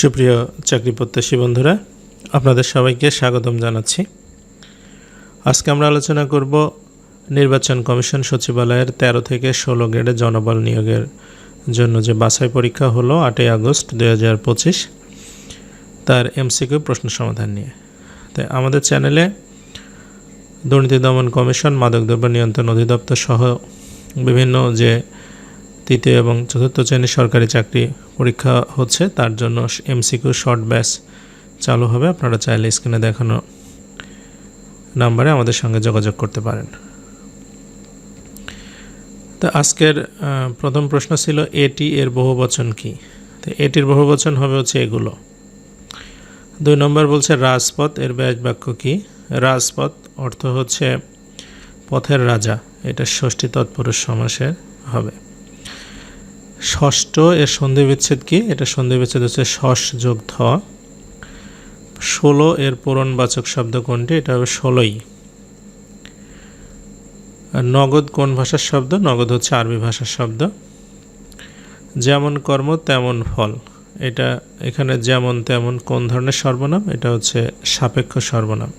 সুপ্রিয় চাকরি প্রত্যাশী বন্ধুরা, আপনাদের সবাইকে স্বাগতম জানাচ্ছি। আজকে আমরা আলোচনা করব নির্বাচন কমিশন সচিবালয়ের ১৩ থেকে ষোলো গ্রেডে জনবল নিয়োগের জন্য যে বাছাই পরীক্ষা হলো আটই আগস্ট দুই হাজার পঁচিশ, তার এমসিকিউ প্রশ্ন সমাধান নিয়ে। তাই আমাদের চ্যানেলে দুর্নীতি দমন কমিশন মাদকদ্রব্য নিয়ন্ত্রণ অধিদপ্তর সহ বিভিন্ন যে তৃতীয় এবং চতুর্থ শ্রেণির সরকারি চাকরি পরীক্ষা হচ্ছে, তার জন্য এমসিকিউ শর্ট ব্যাচ চালু হবে। আপনারা চাইলে স্ক্রিনে দেখানো নাম্বারে আমাদের সঙ্গে যোগাযোগ করতে পারেন। তো আজকের প্রথম প্রশ্ন ছিল, এটি এর বহুবচন কি? তো এটির বহুবচন হবে হচ্ছে এগুলো। দুই নম্বর বলছে, রাজপথ, এর ব্যাস বাক্য কি? রাজপথ অর্থ হচ্ছে পথের রাজা, এটা ষষ্ঠী তৎপুরুষ সমাসের হবে। ষষ্ঠ এর সন্ধি বিচ্ছেদ কি? এটা সন্ধি বিচ্ছেদ হচ্ছে ষষ যোগ ধ। ষোলো এর পূরণবাচক শব্দ কোনটি? এটা হবে ষোলোই। আর নগদ কোন ভাষার শব্দ? নগদ হচ্ছে আরবি ভাষার শব্দ। যেমন কর্ম, তেমন ফল। এটা এখানে যেমন, তেমন কোন ধরনের সর্বনাম? এটা হচ্ছে সাপেক্ষ সর্বনাম।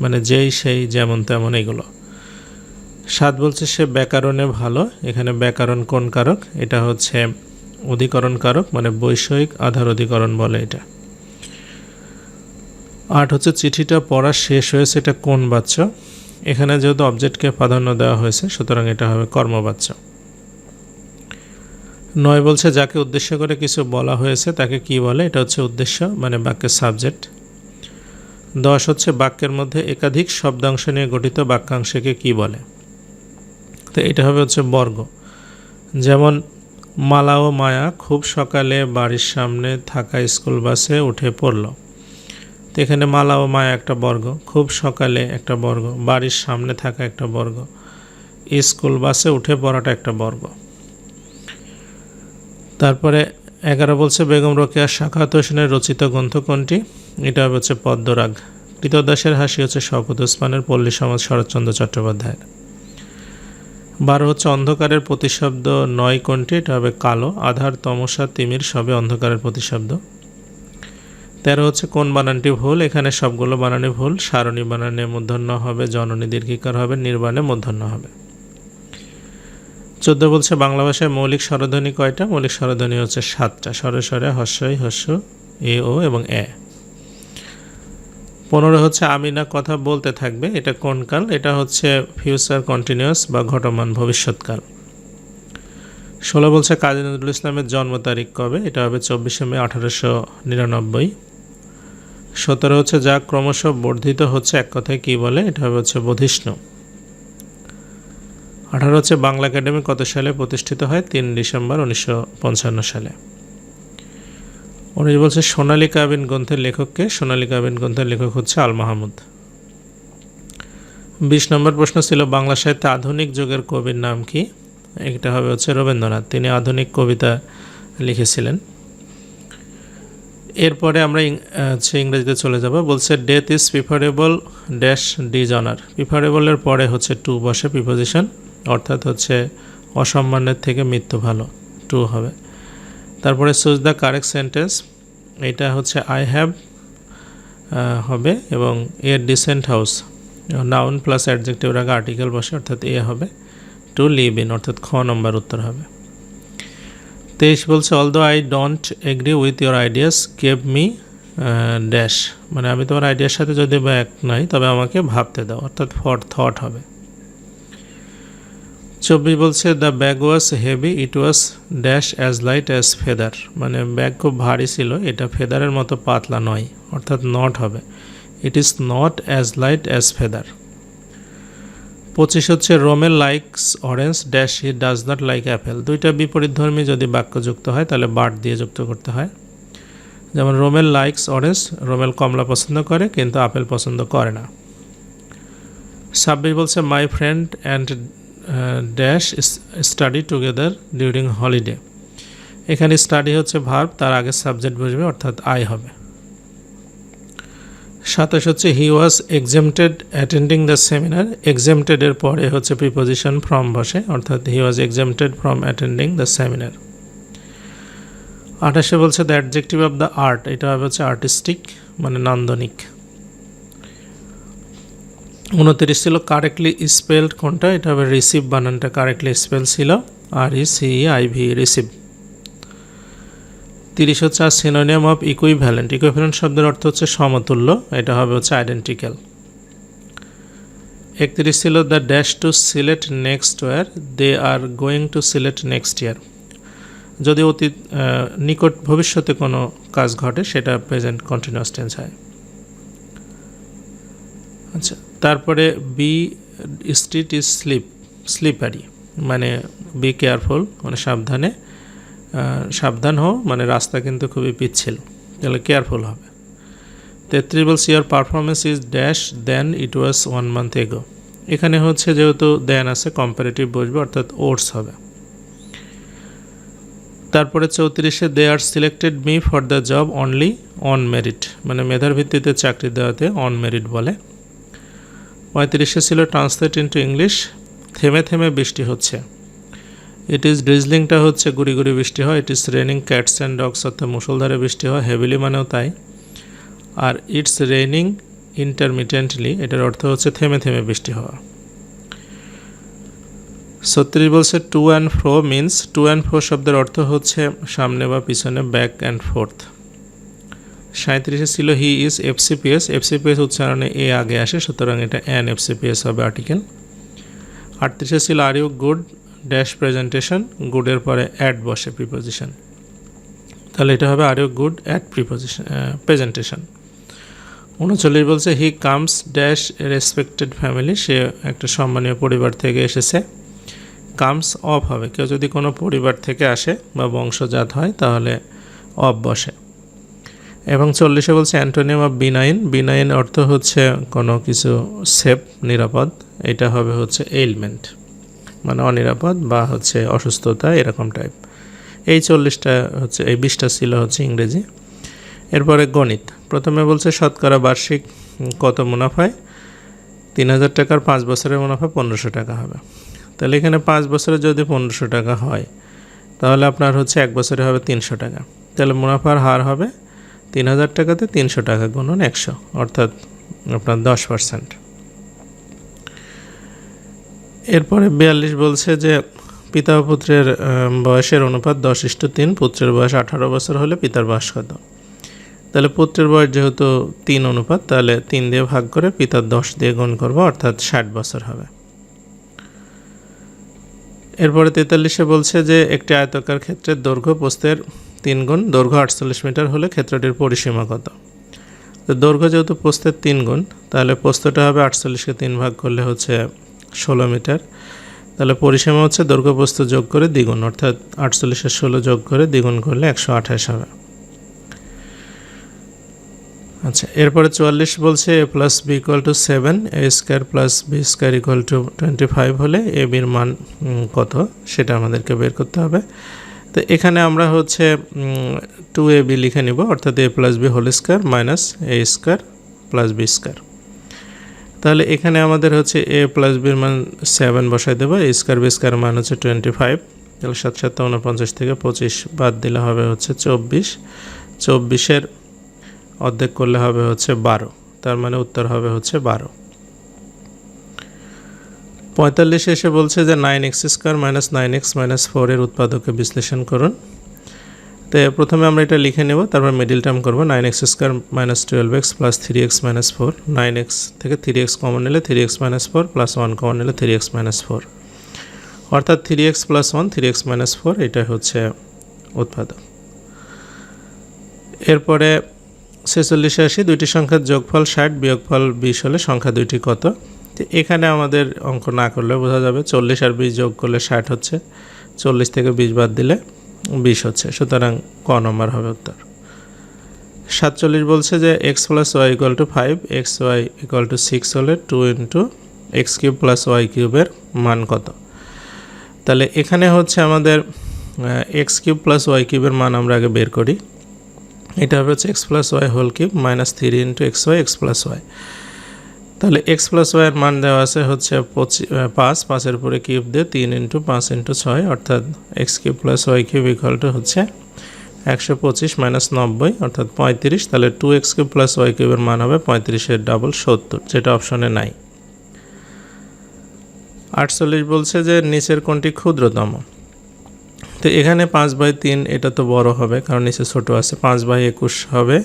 মানে যেই, সেই, যেমন, তেমন এগুলো। সাত বলছে সে ব্যাকরণে ভালো, এখানে ব্যাকরণ কোন কারক? এটা হচ্ছে অধিকরণ কারক মানে বৈষয়িক আধার অধিকরণ বলে এটা। আট হচ্ছে চিঠিটা পড়া শেষ হয়েছে, এটা কোন বাচ্চ? এখানে যেহেতু অবজেক্টকে প্রাধান্য দেওয়া হয়েছে, সুতরাং এটা হবে কর্মবাচ্য নয় বলছে, যাকে উদ্দেশ্য করে কিছু বলা হয়েছে, তাকে কি বলে? এটা হচ্ছে উদ্দেশ্য মানে বাক্যের সাবজেক্ট। দশ হচ্ছে বাক্যের মধ্যে একাধিক শব্দাংশ নিয়ে গঠিত বাক্যাংশকে কি বলে? তো এটা হবে হচ্ছে বর্গ। যেমন, মালা ও মায়া খুব সকালে বাড়ির সামনে থাকা স্কুল বাসে উঠে পড়ল। তো এখানে মালা ও মায়া একটা বর্গ, খুব সকালে একটা বর্গ, বাড়ির সামনে থাকা একটা বর্গ, স্কুল বাসে উঠে পড়াটা একটা বর্গ। তারপরে এগারো বলছে, বেগম রোকেয়া শাখাত হোসেনের রচিত গ্রন্থ কোনটি? এটা হচ্ছে পদ্মরাগ। কৃতদাসের হাসি হচ্ছে শওকত ওসমানের পল্লী সমাজ শরৎচন্দ্র চট্টোপাধ্যায়ের। বারো হচ্ছে অন্ধকারের প্রতিশব্দ, নয় কোনটি এটা হবে কালো, আধার, তমসা, তিমির সবে অন্ধকারের প্রতিশব্দ। তেরো হচ্ছে কোন বানানটি ভুল, এখানে সবগুলো বানানে ভুল, সারণী বানানে মূর্ধন্য হবে, জননী দীর্ঘিকার হবে, নির্বাণে মূর্ধন্য হবে। চোদ্দ বলছে বাংলা ভাষায় মৌলিক স্বরধ্বনি কয়টা? মৌলিক স্বরধ্বনি হচ্ছে সাতটা, স্বরে স্বরে হস্যই, হস্য, এ, ও এবং এ। পনেরো হচ্ছে আমি না কথা বলতে থাকবে, এটা কোন কাল? এটা হচ্ছে ফিউচার কন্টিনিউয়াস বা ঘটমান ভবিষ্যৎকাল। ষোলো বলছে কাজী নজরুল ইসলামের জন্ম তারিখ কবে? এটা হবে চব্বিশে মে আঠারোশো নিরানব্বই। সতেরো হচ্ছে যা ক্রমশ বর্ধিত হচ্ছে এক কথায় কী বলে? এটা হবে হচ্ছে বোধিষ্ণু। আঠারো হচ্ছে বাংলা একাডেমি কত সালে প্রতিষ্ঠিত হয়? তিন ডিসেম্বর উনিশশো পঞ্চান্ন সালে। উনিশ বলছে, সোনালী কাবিন গ্রন্থের লেখককে, সোনালী কাবিন গ্রন্থের লেখক হচ্ছে আল মাহমুদ। বিশ নম্বর প্রশ্ন ছিল, বাংলা সাহিত্যে আধুনিক যুগের কবির নাম কি? এটা হবে হচ্ছে রবীন্দ্রনাথ, তিনি আধুনিক কবিতা লিখেছিলেন। এরপরে আমরা হচ্ছে ইংরেজিতে চলে যাব। বলছে death is preferable dash dishonour প্রিফারেবলের পরে হচ্ছে টু বসে প্রিপোজিশন অর্থাৎ হচ্ছে অসম্মানের থেকে মৃত্যু ভালো। টু হবে। তারপরে সুজ দ্য কারেক্ট সেন্টেন্স, এটা হচ্ছে আই হ্যাভ হবে এবং এর ডিসেন্ট হাউস নাউন প্লাস অ্যাডজেক্টিভের আগে আর্টিকেল বসে, অর্থাৎ এ হবে টু লিভ ইন অর্থাৎ খ নম্বর উত্তর হবে। তেইশ বলছে although I don't agree with your ideas gave me dash মানে আমি তোমার আইডিয়ার সাথে যদি বা নাই, তবে আমাকে ভাবতে দাও, অর্থাৎ ফর থট হবে। চব্বিশ বলছে the bag was heavy it was dash as light as feather মানে ব্যাগ খুব ভারী ছিল, এটা ফেদারের মতো পাতলা নয়, অর্থাৎ নট হবে। It is not as light as feather পঁচিশ হচ্ছে Romel likes orange dash he does not like apple দুইটা বিপরীতধর্মী যদি বাক্য যুক্ত হয়, তাহলে বার্ড দিয়ে যুক্ত করতে হয়। যেমন রোমেল লাইকস অরেঞ্জ রোমেল কমলা পছন্দ করে, কিন্তু আপেল পছন্দ করে না। ছাব্বিশ বলছে my friend and dash study together during holiday এখানে স্টাডি হচ্ছে ভার্ব তার আগে সাবজেক্ট বসবে, অর্থাৎ আই হবে। সাতাশ হচ্ছে he was exempted attending the seminar এক্সামটেডের পরে হচ্ছে প্রিপোজিশন ফ্রম বসে, অর্থাৎ he was exempted from attending the seminar আঠাশে বলছে the adjective of the art এটা হবে হচ্ছে আর্টিস্টিক মানে নান্দনিক। উনত্রিশ ছিল কারেক্টলি স্পেলড কোনটা? এটা হবে রিসিভ বানানটা কারেক্টলি স্পেল ছিল। R E C I V receive তিরিশ হচ্ছে আর সিনোনিয়াম অফ ইকুইভ্যালেন্ট ইকুইভ্যালেন্ট শব্দের অর্থ হচ্ছে সমতুল্য, এটা হবে হচ্ছে আইডেন্টিক্যাল একত্রিশ ছিল the dash to select next war they are going to select next year যদি অতি নিকট ভবিষ্যতে কোনো কাজ ঘটে, সেটা প্রেজেন্ট কন্টিনিউয়াস টেন্স হয়। আচ্ছা তারপরে be street is slip slippery মানে বি কেয়ারফুল মানে সাবধানে সাবধান হও মানে রাস্তা কিন্তু খুবই পিচ্ছিল, তাহলে কেয়ারফুল হবে। তেত্রিশ বলছি your performance is dash than it was one month ago এখানে হচ্ছে যেহেতু দেন আছে কম্পারেটিভ বসবে, অর্থাৎ ওটস হবে। তারপরে চৌত্রিশে they are selected me for the job only on merit মানে মেধার ভিত্তিতে চাকরি দেওয়াতে অন মেরিট বলে। পঁয়ত্রিশে ছিল ট্রান্সলেট ইন্টু ইংলিশ থেমে থেমে বৃষ্টি হচ্ছে। ইট ইজ ড্রিজলিংটা হচ্ছে গুড়ি গুড়ি বৃষ্টি হয় it is raining cats and dogs অর্থাৎ মুসলধারে বৃষ্টি হয় হেভিলি মানেও তাই। আর ইটস রেনিং ইন্টারমিডিয়েন্টলি এটার অর্থ হচ্ছে থেমে থেমে বৃষ্টি হওয়া। ছত্রিশ বলছে to and fro means to and fro শব্দের অর্থ হচ্ছে সামনে বা পিছনে ব্যাক অ্যান্ড ফোর্থ সাঁত্রিশে ছিল হি ইজ এফসিপিএস। এফসিপিএস উচ্চারণে এ আগে আসে, সুতরাং এটা অ্যান এফসিপিএস হবে আর্টিকেল। আটত্রিশে ছিল are you good dash presentation গুডের পরে অ্যাড বসে প্রিপোজিশন। তাহলে এটা হবে are you good at preposition presentation. উনচল্লিশ বলছে he comes dash respected family, সে একটা সম্মানীয় পরিবার থেকে এসেছে। কামস অফ হবে, কেউ যদি কোনো পরিবার থেকে আসে বা বংশজাত হয়, তাহলে অফ বসে। এবং চল্লিশে বলছে অ্যান্টোনিয়াম অফ বিনাইন। বিনাইন অর্থ হচ্ছে কোনো কিছু সেফ, নিরাপদ। এটা হবে হচ্ছে এইলমেন্ট মানে অনিরাপদ বা হচ্ছে অসুস্থতা, এরকম টাইপ এই চল্লিশটা হচ্ছে, এই বিশটা ছিল হচ্ছে ইংরেজি। এরপরে গণিত। প্রথমে বলছে শতকরা বার্ষিক কত মুনাফায়? তিন হাজার টাকার পাঁচ বছরের মুনাফা পনেরোশো টাকা হবে। তাহলে এখানে পাঁচ বছরে যদি পনেরোশো টাকা হয়, তাহলে আপনার হচ্ছে এক বছরে হবে তিনশো টাকা। তাহলে মুনাফার হার হবে তিন হাজার টাকাতে তিনশো টাকা গুণন একশো, অর্থাৎ আপনার দশ পার্সেন্ট এরপরে বিয়াল্লিশ বলছে যে পিতা পুত্রের বয়সের অনুপাত দশ ইস্টু তিন, পুত্রের বয়স আঠারো বছর হলে পিতার বয়স কত? তাহলে পুত্রের বয়স যেহেতু তিন অনুপাত, তাহলে তিন দিয়ে ভাগ করে পিতার দশ দিয়ে গুণ করব, অর্থাৎ ষাট বছর হবে। এরপরে তেতাল্লিশে বলছে যে একটি আয়তকার ক্ষেত্রের দৈর্ঘ্য পোস্তের তিন গুণ, দৈর্ঘ্য আটচল্লিশ মিটার হলে ক্ষেত্রটির পরিসীমা কত? তো দৈর্ঘ্য যেহেতু পোস্তের তিন গুণ, তাহলে পোস্তটা হবে আটচল্লিশকে তিন ভাগ করলে হচ্ছে ষোলো মিটার। তাহলে পরিসীমা হচ্ছে দৈর্ঘ্য পোস্ত যোগ করে দ্বিগুণ, অর্থাৎ আটচল্লিশের ষোলো যোগ করে দ্বিগুণ করলে একশো আঠাশ হবে। আচ্ছা এরপরে চুয়াল্লিশ বলছে A plus B equal to seven, A square plus B square equal to twenty five হলে এ বির মান কত? সেটা আমাদেরকে বের করতে হবে। তো এখানে আমরা হচ্ছে টু এ বি লিখে নিব, অর্থাৎ A plus B whole square minus A square plus B square তাহলে এখানে আমাদের হচ্ছে এ প্লাস বির মান সেভেন বসাই দেবো এ স্কোয়ার বি স্কোয়ার মান হচ্ছে টোয়েন্টি ফাইভ তাহলে সাত সাত উনপঞ্চাশ থেকে পঁচিশ বাদ দিলে হবে হচ্ছে চব্বিশ। চব্বিশের অর্ধেক করলে হবে হচ্ছে বারো, তার মানে উত্তর হবে হচ্ছে বারো। পঁয়তাল্লিশে এসে বলছে যে nine x square minus nine x minus ফোরের উৎপাদকে বিশ্লেষণ করুন। তো প্রথমে আমরা এটা লিখে নেব, তারপর মিডিল টার্ম করব। Nine x square minus twelve x plus three x minus four nine x থেকে থ্রি এক্স কমন নিলে three x minus four plus one common নিলে থ্রি এক্স মাইনাস ফোর অর্থাৎ three x plus one three x minus four এটা হচ্ছে উৎপাদক। এরপরে ছেচল্লিশে আসি, দুইটি সংখ্যার যোগফল ষাট, বিয়োগফল বিশ হলে সংখ্যা দুইটি কত? তো এখানে আমাদের অঙ্ক না করলে বোঝা যাবে চল্লিশ আর বিশ যোগ করলে ষাট হচ্ছে। চল্লিশ থেকে বিশ বাদ দিলে বিশ হচ্ছে। সুতরাং ক নম্বর হবে উত্তর। সাতচল্লিশ বলছে যে x plus y equal to five, x y equal to six হলে two into x cube plus y কিউবের মান কত? তাহলে এখানে হচ্ছে আমাদের এক্স কিউব প্লাস ওয়াই কিউবের মান আমরা আগে বের করি। এটা হবে হচ্ছে x plus y whole cube minus three into x y, x plus y. তাহলে এক্স প্লাস ওয়াইয়ের মান দেওয়া আছে হচ্ছে পঁচি পাঁচ, পাঁচের উপরে কিউব দিয়ে তিন ইন্টু পাঁচ ইন্টু ছয়, অর্থাৎ x cube plus y cube equal to হচ্ছে একশো পঁচিশ মাইনাস নব্বই, অর্থাৎ পঁয়ত্রিশ, তাহলে two x cube plus y কিউবের মান হবে পঁয়ত্রিশের ডাবল সত্তর, যেটা অপশনে নাই। আটচল্লিশ বলছে যে নিচের কোনটি ক্ষুদ্রতম? তো এখানে পাঁচ বাই তিন, এটা তো বড় হবে, কারণ নিচে ছোট আছে, পাঁচ বাই একুশ হবে,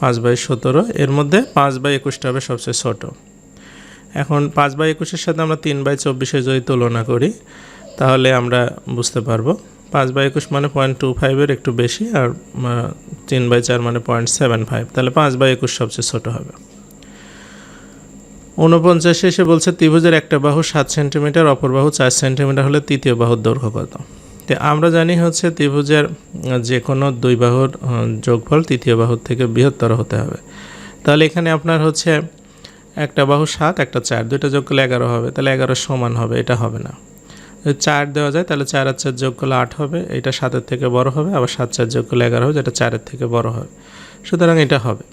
পাঁচ বাই সতেরো, এর মধ্যে পাঁচ বাই একুশটা হবে সবচেয়ে ছোট। এখন পাঁচ বাই একুশের সাথে আমরা তিন বাই চব্বিশে যদি তুলনা করি, তাহলে আমরা বুঝতে পারব পাঁচ বাই একুশ মানে পয়েন্ট টু ফাইভের একটু বেশি আর তিন বাই চার মানে পয়েন্ট সেভেন ফাইভ তাহলে পাঁচ বাই একুশ সবচেয়ে ছোটো হবে। ঊনপঞ্চাশে এসে বলছে ত্রিভুজের একটা বাহু সাত সেন্টিমিটার, অপর বাহু চার সেন্টিমিটার হলে তৃতীয় বাহুর দৈর্ঘ্য কত? তো আমরা জানি হচ্ছে ত্রিভুজের যে কোনো দুই বাহুর যোগফল তৃতীয় বাহুর থেকে বৃহত্তর হতে হবে। তাহলে এখানে আপনার হচ্ছে একটা বাহু সাত, একটা চার, দুইটা যোগ করলে এগারো হবে, তাহলে এগারো সমান হবে, এটা হবে না। যদি চার দেওয়া যায়, তাহলে চার আর চার যোগ করলে আট হবে, এটা সাতের থেকে বড় হবে, আবার সাত, চার যোগ করলে এগারো হবে, যেটা চারের থেকে বড় হবে। সুতরাং এটা হবে।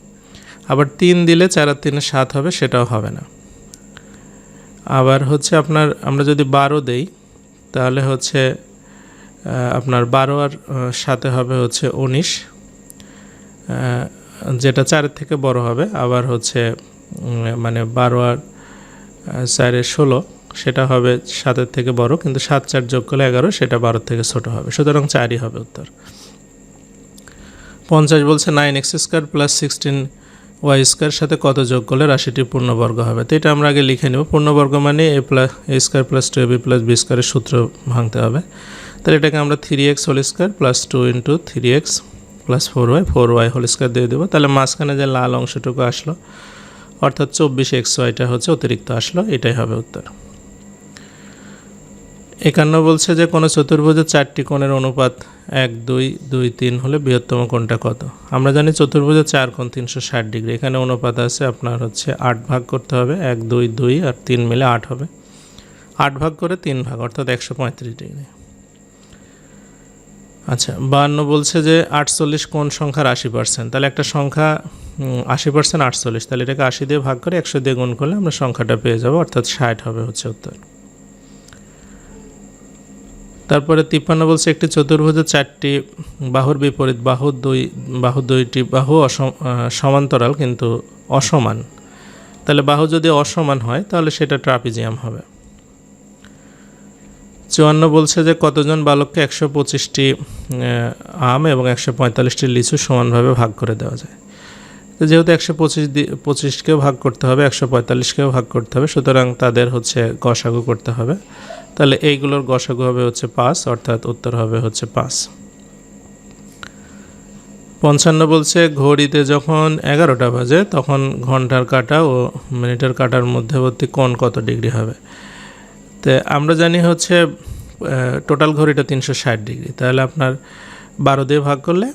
আবার তিন দিলে চার আর তিনে সাত হবে, সেটাও হবে না। আবার হচ্ছে আপনার, আমরা যদি বারো দেই, তাহলে হচ্ছে আপনার বারো আর সাথে হবে হচ্ছে উনিশ যেটা চারের থেকে বড় হবে, আবার হচ্ছে মানে বারো আর চারে ষোলো, সেটা হবে সাতের থেকে বড়, কিন্তু সাত, চার যোগ করলে এগারো, সেটা বারোর থেকে ছোট হবে। সুতরাং চারই হবে উত্তর। পঞ্চাশ বলছে nine x square plus sixteen y square সাথে কত যোগ করলে রাশিটি পূর্ণবর্গ হবে? তো এটা আমরা আগে লিখে নেব। পূর্ণবর্গ মানে a plus a square plus two b plus b স্কোয়ারের সূত্র ভাঙতে হবে। তাহলে এটাকে আমরা three x whole square plus two into three x plus four y four y whole square দিয়ে দেবো। তাহলে মাঝখানে যে লাল অংশটুকু আসলো অর্থাৎ চব্বিশ এক্স ওয়াইটা হচ্ছে অতিরিক্ত আসলো, এটাই হবে উত্তর। একান্ন বলছে যে কোনো চতুর্ভুজের চারটি কোণের অনুপাত এক, দুই দুই, তিন হলে বৃহত্তম কোণটা কত? আমরা জানি চতুর্ভুজের চার কোণ তিনশো ষাট ডিগ্রি। এখানে অনুপাত আছে আপনার হচ্ছে আট ভাগ করতে হবে, এক, দুই দুই আর তিন মিলে আট হবে। আট ভাগ করে তিন ভাগ, অর্থাৎ একশো পঁয়ত্রিশ ডিগ্রি। আচ্ছা বান্ন বলছে যে আটচল্লিশ কোন সংখ্যার আশি পার্সেন্ট তাহলে একটা সংখ্যা আশি পার্সেন্ট আটচল্লিশ, তাহলে এটাকে আশি দিয়ে ভাগ করে একশো দিয়ে গুণ করলে আমরা সংখ্যাটা পেয়ে যাব, অর্থাৎ ষাট হবে হচ্ছে উত্তর। তারপরে তিপ্পান্ন বলছে, একটি চতুর্ভুজের চারটি বাহুর বিপরীত, বাহু দুই, বাহু দুইটি, বাহু সমান্তরাল কিন্তু অসমান। তাহলে বাহু যদি অসমান হয়, তাহলে সেটা ট্রাপিজিয়াম হবে। চুয়ান্ন বলছে যে, কতজন বালককে একশো পঁচিশটি আম এবং একশো পঁয়তাল্লিশটি লিচু সমানভাবে ভাগ করে দেওয়া যায়? তো যেহেতু একশো পঁচিশ পঁচিশকেও ভাগ করতে হবে, একশো পঁয়তাল্লিশকেও ভাগ করতে হবে, সুতরাং তাদের হচ্ছে গসাগু করতে হবে। তাহলে এইগুলোর গসাগু হবে হচ্ছে পাঁচ, অর্থাৎ উত্তর হবে হচ্ছে পাঁচ। পঞ্চান্ন বলছে, ঘড়িতে যখন এগারোটা বাজে, তখন ঘণ্টার কাটা ও মিনিটের কাটার মধ্যবর্তী কোণ কত ডিগ্রি হবে? তো আমরা জানি হচ্ছে টোটাল ঘড়িটা তিনশো ষাট ডিগ্রি। তাহলে আপনার বারো দিয়ে ভাগ করলে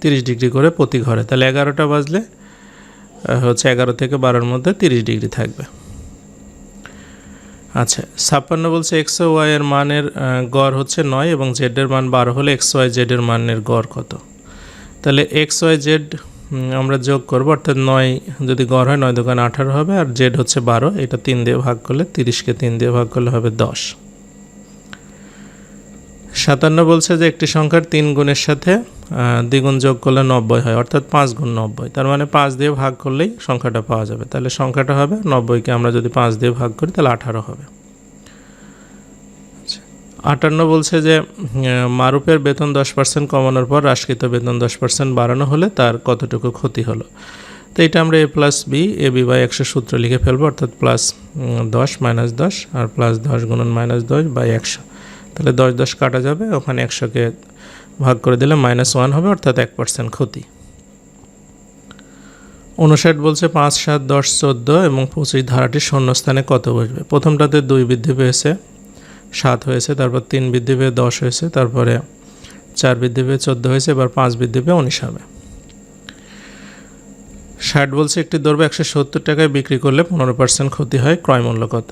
তিরিশ ডিগ্রি করে প্রতি ঘরে। তাহলে এগারোটা বাজলে হচ্ছে এগারো থেকে বারোর মধ্যে তিরিশ ডিগ্রি থাকবে। আচ্ছা ছাপ্পান্ন বলছে এক্স ওয়াই এর মানের গড় হচ্ছে নয় এবং জেড এর মান বারো হলে এক্স ওয়াই জেড এর মানের গড় কত? তাহলে এক্স ওয়াই জেড আমরা যোগ করব, অর্থাৎ নয় যদি গড় হয় নয় দোকান আঠারো হবে, আর জেড হচ্ছে বারো, এটা তিন দিয়ে ভাগ করলে তিরিশকে তিন দিয়ে ভাগ করলে হবে দশ। সাতান্ন বলছে যে একটি সংখ্যার তিন গুণের সাথে দ্বিগুণ যোগ করলে নব্বই হয় অর্থাৎ পাঁচ গুণ নব্বই। তার মানে পাঁচ দিয়ে ভাগ করলেই সংখ্যাটা পাওয়া যাবে। তাহলে সংখ্যাটা হবে নব্বইকে আমরা যদি পাঁচ দিয়ে ভাগ করি তাহলে আঠারো হবে। আচ্ছা, আটান্ন বলছে যে মারুপের বেতন দশ পার্সেন্ট কমানোর পর রাষ্ট্রকৃত বেতন দশ পার্সেন্ট বাড়ানো হলে তার কতটুকু ক্ষতি হলো? তো এটা আমরা a plus b a b by একশো সূত্র লিখে ফেলব অর্থাৎ প্লাস দশ মাইনাস দশ আর প্লাস দশ গুণন মাইনাস দশ বাই একশো। তাহলে দশ দশ কাটা যাবে, ওখানে একশোকে ভাগ করে দিলে মাইনাস ওয়ান হবে, অর্থাৎ এক পার্সেন্ট ক্ষতি। উনষাট বলছে পাঁচ, সাত, দশ, চোদ্দ এবং পঁচিশ ধারাটির শূন্যস্থানে কত বসবে? প্রথমটাতে দুই বৃদ্ধি পেয়েছে, সাত হয়েছে, তারপর তিন বৃদ্ধি পেয়ে দশ হয়েছে, তারপরে চার বৃদ্ধি পেয়ে চোদ্দ হয়েছে, এবার পাঁচ বৃদ্ধি পেয়ে উনিশ হবে। ষাট বলছে একটি দ্রব্য একশো সত্তর টাকায় বিক্রি করলে পনেরো পার্সেন্ট ক্ষতি হয়, ক্রয় মূল্য কত?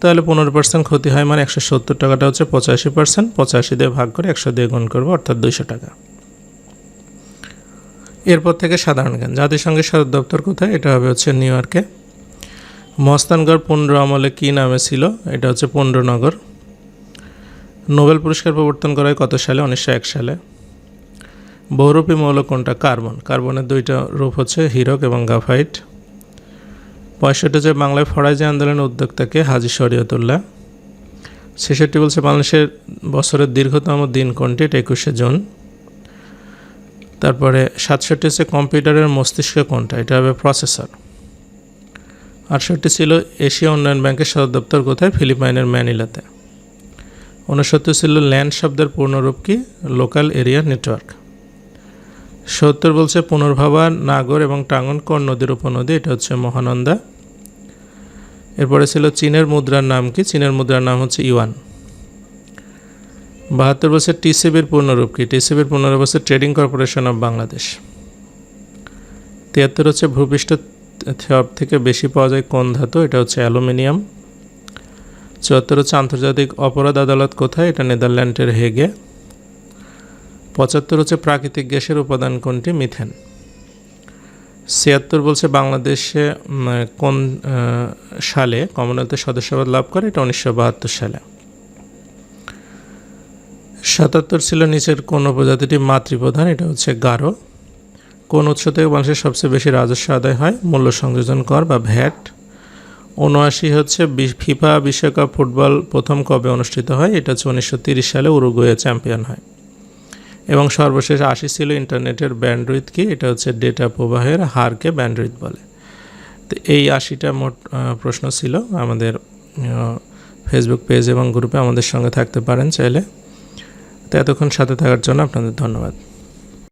তাহলে পনেরো পার্সেন্ট ক্ষতি হয় মানে একশো সত্তর টাকাটা হচ্ছে পঁচাশি পার্সেন্ট পঁচাশি দিয়ে ভাগ করে একশো দিয়ে গুণ করব, অর্থাৎ দুইশো টাকা। এরপর থেকে সাধারণ জ্ঞান। জাতিসংঘের সদর দপ্তর কোথায়? এটা হবে হচ্ছে নিউ ইয়র্কে। মস্তানগড় পনেরো আমলে কী নামে ছিল? এটা হচ্ছে পুন্ড্রনগর নোবেল পুরস্কার প্রবর্তন করা হয় কত সালে? উনিশশো এক সালে। বহুরূপী মৌল কোনটা? কার্বন। কার্বনের দুইটা রূপ হচ্ছে হিরক এবং গ্রাফাইট। পঁয়ষট্টি হচ্ছে বাংলায় ফরাজি আন্দোলনের উদ্যোক্তাকে হাজি শরীয়তুল্লাহ। ছেষট্টি বলছে বাংলাদেশের বছরের দীর্ঘতম দিন কোনটি? এটা একুশে জুন। তারপরে সাতষট্টি হচ্ছে কম্পিউটারের মস্তিষ্ক কোনটা? এটা হবে প্রসেসর। আটষট্টি ছিল এশিয়া উন্নয়ন ব্যাংকের সদর দপ্তর কোথায়? ফিলিপাইনের ম্যানিলাতে। উনসত্তর ছিল ল্যান্ড শব্দের পূর্ণরূপ কি? Local area network. সত্তর বলছে পুনর্ভাবা নাগর এবং টাঙ্গন কোন নদীর উপনদী, এটা হচ্ছে মহানন্দা। এরপরে ছিল চীনের মুদ্রার নাম কি? চীনের মুদ্রার নাম হচ্ছে ইউয়ান। বাহাত্তর বছর টিসিবির পূর্ণরূপ কি? টিসিবির পূর্ণরূপ হচ্ছে ট্রেডিং কর্পোরেশন অফ বাংলাদেশ। তিয়াত্তর হচ্ছে ভূপৃষ্ঠ সব থেকে বেশি পাওয়া যায় কোন ধাতু? এটা হচ্ছে অ্যালুমিনিয়াম। চুয়াত্তর হচ্ছে আন্তর্জাতিক অপরাধ আদালত কোথায়? এটা নেদারল্যান্ডের হেগে। পঁচাত্তর হচ্ছে প্রাকৃতিক গ্যাসের উপাদান কোনটি? মিথেন। ছিয়াত্তর বলছে বাংলাদেশে কোন সালে কমনওয়েলথের সদস্যপদ লাভ করে? এটা উনিশশো বাহাত্তর সালে। সাতাত্তর ছিল নিচের কোন উপজাতিটি মাতৃপ্রধান, এটা হচ্ছে গারো। কোন উৎস থেকে মানুষের সবচেয়ে বেশি রাজস্ব আদায় হয়? মূল্য সংযোজন কর বা ভ্যাট। উনআশি হচ্ছে ফিফা বিশ্বকাপ ফুটবল প্রথম কবে অনুষ্ঠিত হয়? এটা হচ্ছে উনিশশো সালে উরুগুয়ে চ্যাম্পিয়ন হয়। এবং সর্বশেষ আশি ছিল ইন্টারনেটের ব্যান্ডউইথ কি? এটা হচ্ছে ডেটা প্রবাহের হারকে ব্যান্ডউইথ বলে। তো এই আশিটা মোট প্রশ্ন ছিল। আমাদের ফেসবুক পেজ এবং গ্রুপে আমাদের সঙ্গে থাকতে পারেন চাইলে। তো এতক্ষণ সাথে থাকার জন্য আপনাদের ধন্যবাদ।